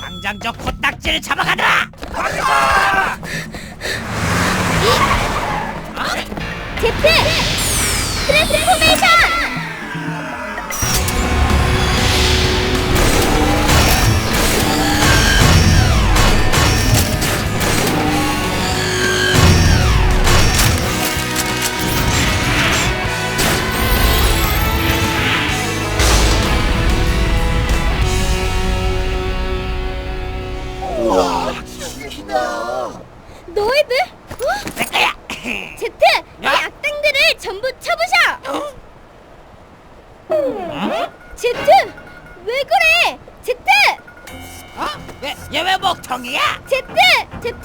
당장 저 코딱지를 잡아가라. 제트! 얘왜 목통이야? 제트! 제트!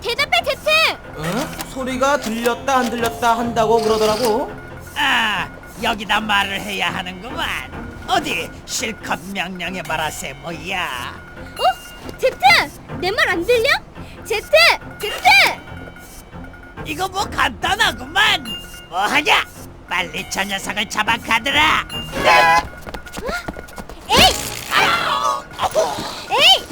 대답해 제트! 어? 소리가 들렸다 안 들렸다 한다고 그러더라고. 아, 여기다 말을 해야 하는구만. 어디 실컷 명령해봐라 세모야. 어? 제트! 내 말 안 들려? 제트! 제트! 이거 뭐 간단하구만. 뭐하냐? 빨리 저 녀석을 잡아 가더라. 에이! 에이!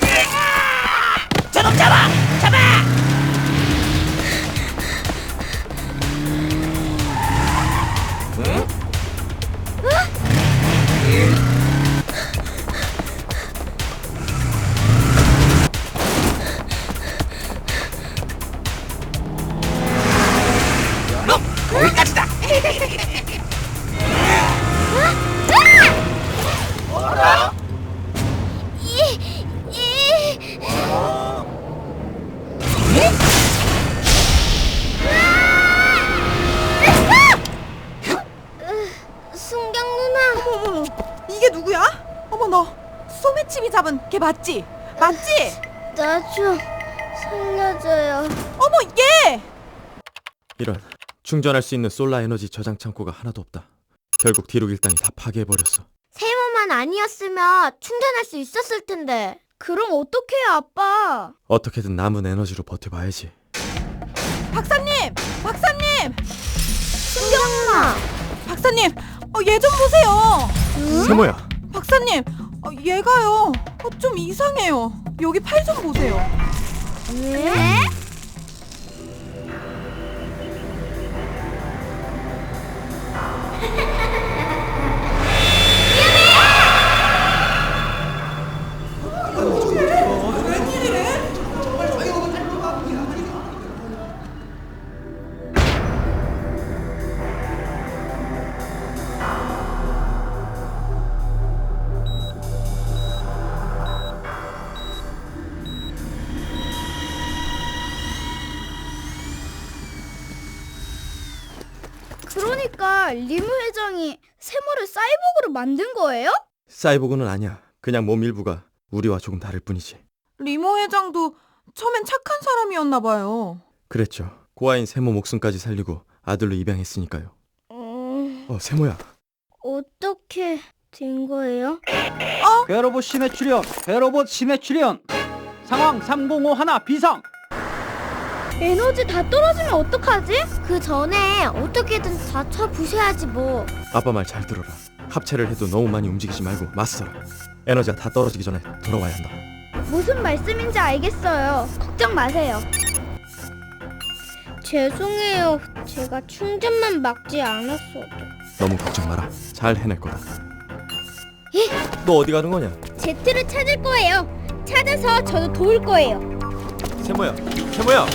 누나 어머, 이게 누구야? 어머 너 소매치미 잡은 걔 맞지? 맞지? 나 좀 살려줘요 어머 얘! 이런 충전할 수 있는 솔라 에너지 저장 창고가 하나도 없다. 결국 디룩 일당이 다 파괴해버렸어. 세모만 아니었으면 충전할 수 있었을 텐데 그럼 어떡해요 아빠 어떻게든 남은 에너지로 버텨봐야지. 박사님! 박사님! 누나 박사님! 어, 얘좀 보세요! 세모야, 박사님! 어, 얘가요 어, 좀 이상해요 여기 팔 좀 보세요 왜? 그러니까 리무 회장이 세모를 사이보그로 만든 거예요? 사이보그는 아니야. 그냥 몸 일부가 우리와 조금 다를 뿐이지. 리모 회장도 처음엔 착한 사람이었나 봐요 그랬죠. 고아인 세모 목숨까지 살리고 아들로 입양했으니까요. 음, 어, 세모야. 어떻게 된 거예요? 배로봇 심해 출현 배로봇 심해 출현 상황 305 하나 비상 에너지 다 떨어지면 어떡하지? 그 전에 어떻게든 다 쳐부셔야지 뭐 아빠 말 잘 들어라. 합체를 해도 너무 많이 움직이지 말고 맞서라. 에너지가 다 떨어지기 전에 돌아와야 한다. 무슨 말씀인지 알겠어요 걱정 마세요 죄송해요 제가 충전만 막지 않았어도 너무 걱정 마라. 잘 해낼 거다. 너 어디 가는 거냐? 제트를 찾을 거예요 찾아서 저도 도울 거예요 세모야, 세모야.